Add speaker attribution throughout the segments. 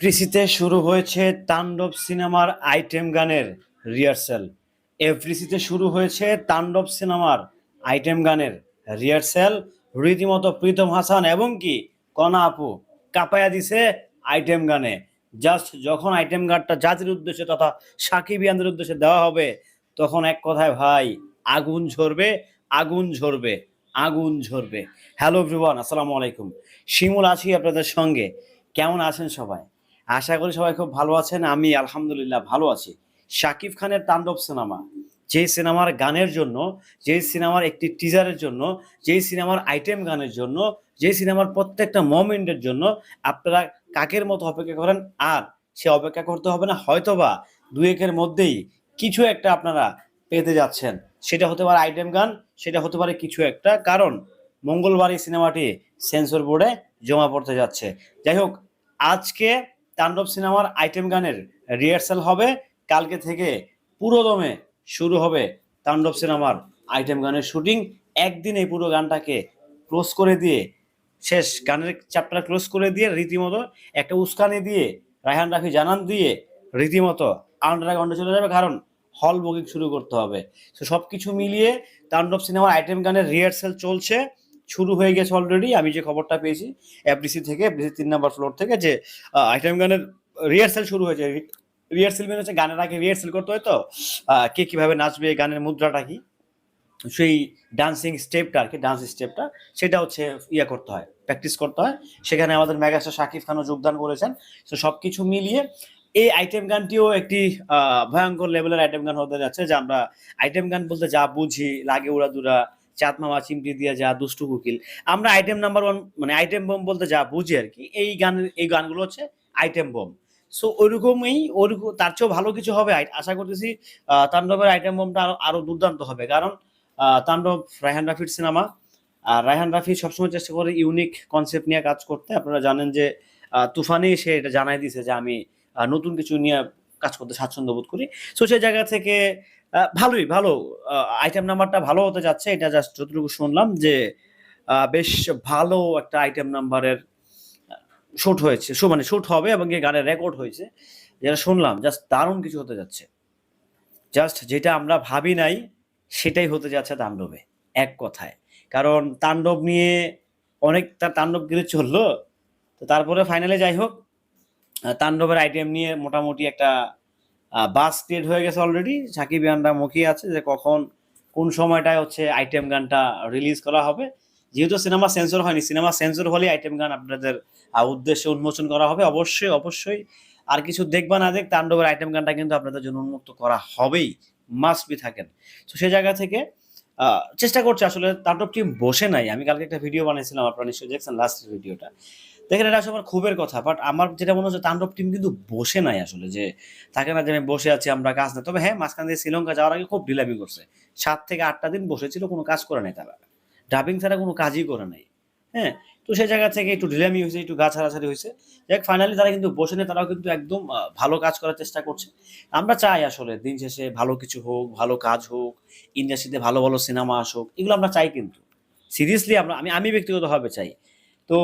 Speaker 1: এফডিসিতে শুরু হয়েছে তাণ্ডব সিনেমার আইটেম গানের রিহার্সেল। এফডিসিতে শুরু হয়েছে তাণ্ডব সিনেমার আইটেম গানের রিহার্সেল। রীতিমতো প্রীতম হাসান এবং কি কনা আপু কাপায়া দিছে আইটেম গানে। জাস্ট যখন আইটেম গানটা জাতির উদ্দেশ্যে তথা সাকিব ইয়ানদের উদ্দেশ্যে দেওয়া হবে, তখন এক কথায় ভাই, আগুন ঝরবে আগুন ঝরবে আগুন ঝরবে। হ্যালো এভরিওয়ান, আসসালামু আলাইকুম। শিমুল আছি আপনাদের সঙ্গে। কেমন আছেন সবাই? আশা করি সবাই খুব ভালো আছেন। আমি আলহামদুলিল্লাহ ভালো আছি। শাকিব খানের তাণ্ডব সিনেমা যে সিনেমার গানের জন্য, যেই সিনেমার একটি টিজারের জন্য, যেই সিনেমার আইটেম গানের জন্য, যেই সিনেমার প্রত্যেকটা মোমেন্টের জন্য আপনারা কাকের মতো অপেক্ষা করেন? আর সে অপেক্ষা করতে হবে না, হয়তোবা দু একের মধ্যেই কিছু একটা আপনারা পেতে যাচ্ছেন। সেটা হতে পারে আইটেম গান, সেটা হতে পারে কিছু একটা। কারণ মঙ্গলবার এই সিনেমাটি সেন্সর বোর্ডে জমা পড়তে যাচ্ছে। যাই হোক, আজকে তাণ্ডব সিনেমার আইটেম গানের রিহার্সাল হবে। কালকে থেকে পুরোদমে শুরু হবে তাণ্ডব সিনেমার আইটেম গানের শুটিং। একদিনে পুরো গানটাকে ক্লোজ করে দিয়ে, শেষ গানের চ্যাপ্টার ক্লোজ করে দিয়ে রীতিমতো একটা উস্কানি দিয়ে রায়হান রাফি জানান দিয়ে রীতিমতো আন্ডারগ্রাউন্ডে চলে যাবে, কারণ হল বুকিং শুরু করতে হবে। তো সব কিছু মিলিয়ে তাণ্ডব সিনেমার আইটেম গানের রিহার্সাল চলছে। শুরু হয়ে গেছে অলরেডি আমি যে খবরটা পেয়েছি এফডিসি থেকে এফডিসি তিন নম্বর ফ্লোর থেকে যে আইটেম গানের রিহার্সেল শুরু হয়েছে। রিহার্সেল মানে হচ্ছে গানের আগে রিহার্সেল করতে হয় তো কে কীভাবে নাচবে গানের মুদ্রাটা কি? সেই ডান্সিং স্টেপটা আর কি ডান্স স্টেপটা সেটা হচ্ছে ইয়ে করতে হয় প্র্যাকটিস করতে হয়। সেখানে আমাদের মেগাস্টার শাকিব খানও যোগদান করেছেন। তো সব কিছু মিলিয়ে এই আইটেম গানটিও একটি ভয়ঙ্কর লেভেলের আইটেম গান হতে যাচ্ছে যে আমরা আইটেম গান বলতে যা বুঝি, লাগে উড়াদুরা চাঁদ মামা চিমটি দিয়া যা, দুষ্টু কুকিল। আমরা আইটেম নাম্বার ওয়ান মানে আইটেম বোম বলতে যা বুঝি আর কি, এই গান, এই গানগুলো হচ্ছে আইটেম বোম সো ওইরকমই ওরকম তার চেয়েও ভালো কিছু হবে আশা করতেছি তাণ্ডবের আইটেম বোমটা আরও আরও দুর্দান্ত হবে। কারণ তাণ্ডব, রায়হান রাফির সিনেমা আর রায়হান রাফি সবসময় চেষ্টা করে ইউনিক কনসেপ্ট নিয়ে কাজ করতে। আপনারা জানেন যে তুফানে সে এটা জানাই দিয়েছে যে আমি নতুন কিছু নিয়ে কাজ করতে স্বাচ্ছন্দ্য বোধ করি। সো সেই জায়গা থেকে ভালোই, ভালো। আইটেম নাম্বারটা ভালো হতে যাচ্ছে, এটা জাস্ট যতটুকু শুনলাম যে বেশ ভালো একটা আইটেম নাম্বারের শুট হয়েছে শো মানে শুট হবে এবং এই গানের রেকর্ড হয়েছে। যেটা শুনলাম জাস্ট দারুণ কিছু হতে যাচ্ছে। জাস্ট যেটা আমরা ভাবি নাই, সেটাই হতে যাচ্ছে তাণ্ডবে, এক কথায়। কারণ তাণ্ডব নিয়ে অনেক, তার তাণ্ডব গিরে চলল। তো তারপরে ফাইনালে যাই হোক তাণ্ডবের আইটেম নিয়ে মোটামুটি একটা বাস ক্রিয়েট হয়ে গেছে অলরেডি সাকিব ইয়ানরা মুখিয়ে আছে যে কখন, কোন সময়টায় হচ্ছে আইটেম গানটা রিলিজ করা হবে। যেহেতু সিনেমা সেন্সর হয়নি সিনেমা সেন্সর হলে আইটেম গান আপনাদের উদ্দেশ্যে উন্মোচন করা হবে। অবশ্যই অবশ্যই। আর কিছু দেখবা না দেখ, তাণ্ডবের আইটেম গানটা কিন্তু আপনাদের জন্য উন্মুক্ত করা হবেই। মাস্ট বি থাকেন। তো সেই জায়গা থেকে চেষ্টা করছে আসলে, তাণ্ডব টিম বসে নাই। আমি কালকে একটা ভিডিও বানিয়েছিলাম, আপনারা নিশ্চয়ই দেখছেন লাস্টের ভিডিওটা দেখেন, এটা আসলে খুবের কথা বাট আমার যেটা মনে হচ্ছে তাণ্ডব টিম কিন্তু বসে নাই আসলে, যে থাকে না যে আমি বসে আছি আমরা, কাজ না তবে হ্যাঁ মাঝখান দিয়ে শ্রীলঙ্কা যাওয়ার আগে খুব ঢিলামি করছে। সাত থেকে আটটা দিন বসেছিল, কোনো কাজ করে নাই তারা। ডাবিং ছাড়া কোনো কাজই করে নাই। হ্যাঁ তো সেই জায়গা থেকে একটু ঢিলামি হয়েছে, একটু গা ছাড়াছাড়ি হয়েছে। যাক ফাইনালি তারা কিন্তু বসে নেই, তারাও কিন্তু একদম ভালো কাজ করার চেষ্টা করছে। আমরা চাই আসলে, দিন শেষে ভালো কিছু হোক, ভালো কাজ হোক ইন্ডাস্ট্রিতে ভালো ভালো সিনেমা আসুক, এগুলো আমরা চাই কিন্তু। সিরিয়াসলি আমরা, আমি আমি ব্যক্তিগতভাবে চাই। তো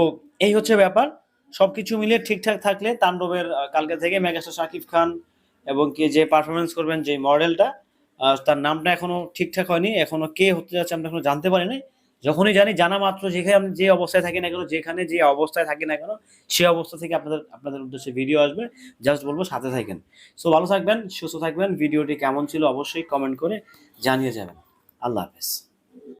Speaker 1: এই হচ্ছে ব্যাপার। সবকিছু মিলিয়ে ঠিকঠাক থাকলে তাণ্ডবের কালকে থেকে মেগাস্টার শাকিব খান এবং কে যে পারফরমেন্স করবেন, যে মডেলটা তার নামটা এখনও ঠিকঠাক হয়নি, এখনও কে হতে যাচ্ছে আমরা এখনও জানতে পারি নাই যখনই জানি, জানা মাত্র যেখানে আমি যে অবস্থায় থাকি না কেন, যেখানে যে অবস্থায় থাকি না কেন সেই অবস্থা থেকে আপনাদের আপনাদের উদ্দেশ্যে ভিডিও আসবে। জাস্ট বলব সাথে থাকেন। সো ভালো থাকবেন, সুস্থ থাকবেন। ভিডিওটি কেমন ছিল অবশ্যই কমেন্ট করে জানিয়ে যাবেন। আল্লাহ হাফেজ।